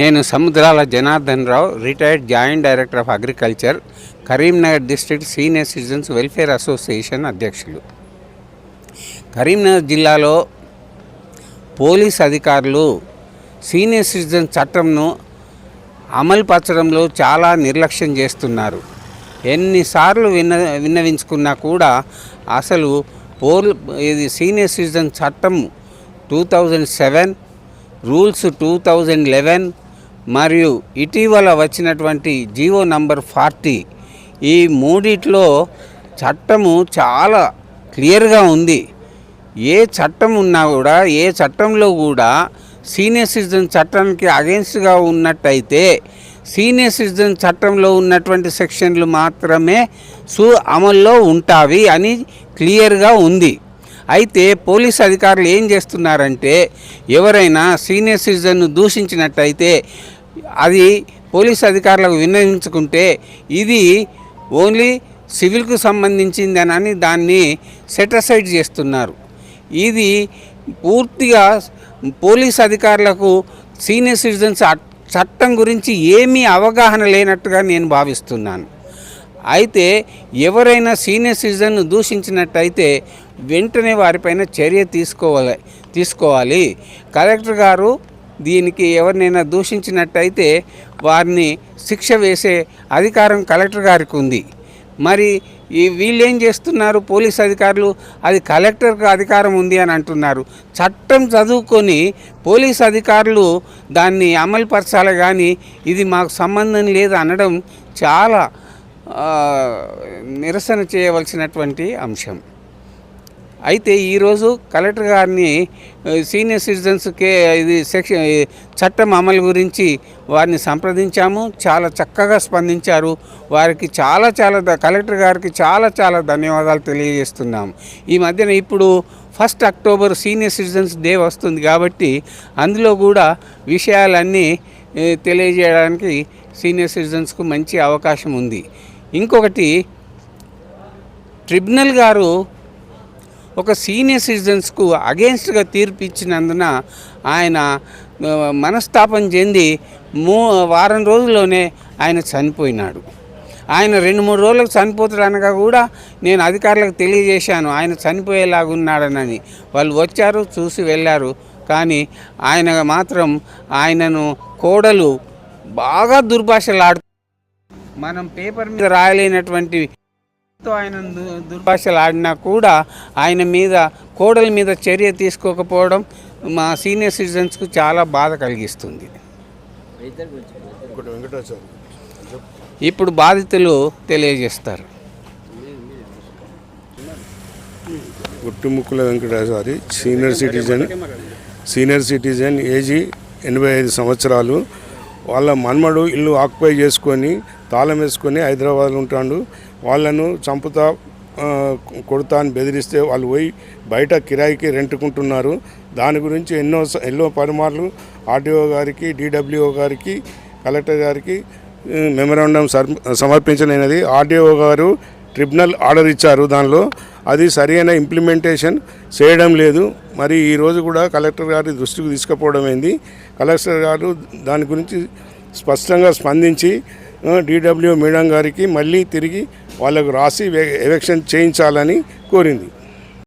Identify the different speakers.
Speaker 1: నేను Samudrala Janardhan Rao retired joint director of agriculture Karimnagar district senior citizens welfare association అధ్యక్షులు. కరీంనగర్ జిల్లాలో police అధికారులు senior citizen చట్టంను అమలుపరచడంలో చాలా నిర్లక్ష్యం చేస్తున్నారు. ఎన్నిసార్లు విన్న విన్నవించుకున్నా కూడా అసలు పోల్ ఇది సీనియర్ సిటిజన్ చట్టం two thousand seven rules two thousand eleven మరియు ఇటీవల వచ్చినటువంటి జీవో నంబర్ ఫార్టీ ఈ మూడిట్లో చట్టము చాలా క్లియర్గా ఉంది. ఏ చట్టం ఉన్నా కూడా ఏ చట్టంలో కూడా సీనియర్ సిటిజన్ చట్టానికి అగెన్స్ట్గా ఉన్నట్టయితే సీనియర్ సిటిజన్ చట్టంలో ఉన్నటువంటి సెక్షన్లు మాత్రమే సు అమల్లో ఉంటావి అని క్లియర్గా ఉంది. అయితే పోలీస్ అధికారులు ఏం చేస్తున్నారంటే ఎవరైనా సీనియర్ సిటిజన్ను దూషించినట్టయితే అది పోలీస్ అధికారులకు విన్నవించుకుంటే ఇది ఓన్లీ సివిల్కు సంబంధించిందనని దాన్ని సెటసైడ్ చేస్తున్నారు. ఇది పూర్తిగా పోలీస్ అధికారులకు సీనియర్ సిటిజన్స్ చట్టం గురించి ఏమీ అవగాహన లేనట్టుగా నేను భావిస్తున్నాను. అయితే ఎవరైనా సీనియర్ సిటిజన్ను దూషించినట్టయితే వెంటనే వారిపైన చర్య తీసుకోవాలి తీసుకోవాలి. కలెక్టర్ గారు దీనికి ఎవరినైనా దూషించినట్టయితే వారిని శిక్ష వేసే అధికారం కలెక్టర్ గారికి ఉంది. మరి ఈ వీళ్ళు ఏం చేస్తున్నారు? పోలీస్ అధికారులు అది కలెక్టర్కి అధికారం ఉంది అని అంటున్నారు. చట్టం చదువుకొని పోలీస్ అధికారులు దాన్ని అమలుపరచాలి కానీ ఇది మాకు సంబంధం లేదు అనడం చాలా నిరసన చేయవలసినటువంటి అంశం. అయితే ఈరోజు కలెక్టర్ గారిని సీనియర్ సిటిజన్స్కే ఇది సెక్షన్ చట్టం అమలు గురించి వారిని సంప్రదించాము. చాలా చక్కగా స్పందించారు. వారికి చాలా చాలా కలెక్టర్ గారికి చాలా చాలా ధన్యవాదాలు తెలియజేస్తున్నాము ఈ మధ్యన ఇప్పుడు first October senior citizens day వస్తుంది కాబట్టి అందులో కూడా విషయాలన్నీ తెలియజేయడానికి సీనియర్ సిటిజన్స్కు మంచి అవకాశం ఉంది. ఇంకొకటి ట్రిబ్యునల్ గారు ఒక సీనియర్ సిటిజన్స్కు అగేన్స్ట్గా తీర్పు ఇచ్చినందున ఆయన మనస్తాపం చెంది మూ వారం రోజుల్లోనే ఆయన చనిపోయినాడు. ఆయన రెండు మూడు రోజులకు చనిపోతాడనగా కూడా నేను అధికారులకు తెలియజేశాను ఆయన చనిపోయేలాగున్నాడనని. వాళ్ళు వచ్చారు చూసి వెళ్ళారు. కానీ ఆయన మాత్రం ఆయనను కోడలు బాగా దుర్భాషలాడు మనం పేపర్ మీద రాయలేనటువంటి ఆయన దుర్భాషలు ఆడినా కూడా ఆయన మీద కోడల మీద చర్య తీసుకోకపోవడం మా సీనియర్ సిటిజన్స్కు చాలా బాధ కలిగిస్తుంది. ఇప్పుడు బాధితులు తెలియజేస్తారు.
Speaker 2: Guttumukkula Venkatachari senior citizen senior citizen age ఎనభై ఐదు సంవత్సరాలు వాళ్ళ మన్మడు ఇల్లు ఆక్యుపై చేసుకొని తాళం వేసుకొని హైదరాబాద్లో ఉంటాడు. వాళ్ళను చంపుతా కొడతా అని బెదిరిస్తే వాళ్ళు పోయి బయట కిరాయికి రెంటుకుంటున్నారు. దాని గురించి ఎన్నో స- ఎన్నో పరిమార్లు ఆర్డీఓ గారికి డిడబ్ల్యూఓ గారికి కలెక్టర్ గారికి మెమరాండం సర్- సమర్పించలేనిది. ఆర్టీఓ గారు ట్రిబ్యునల్ ఆర్డర్ ఇచ్చారు దానిలో. అది సరైన ఇంప్లిమెంటేషన్ చేయడం లేదు. మరి ఈరోజు కూడా కలెక్టర్ గారి దృష్టికి తీసుకుపోవడం అయింది కలెక్టర్ గారు దాని గురించి స్పష్టంగా స్పందించి డిడబ్ల్యూ మేడం గారికి మళ్ళీ తిరిగి వాళ్ళకు రాసి ఎలక్షన్ చేయించాలని కోరింది.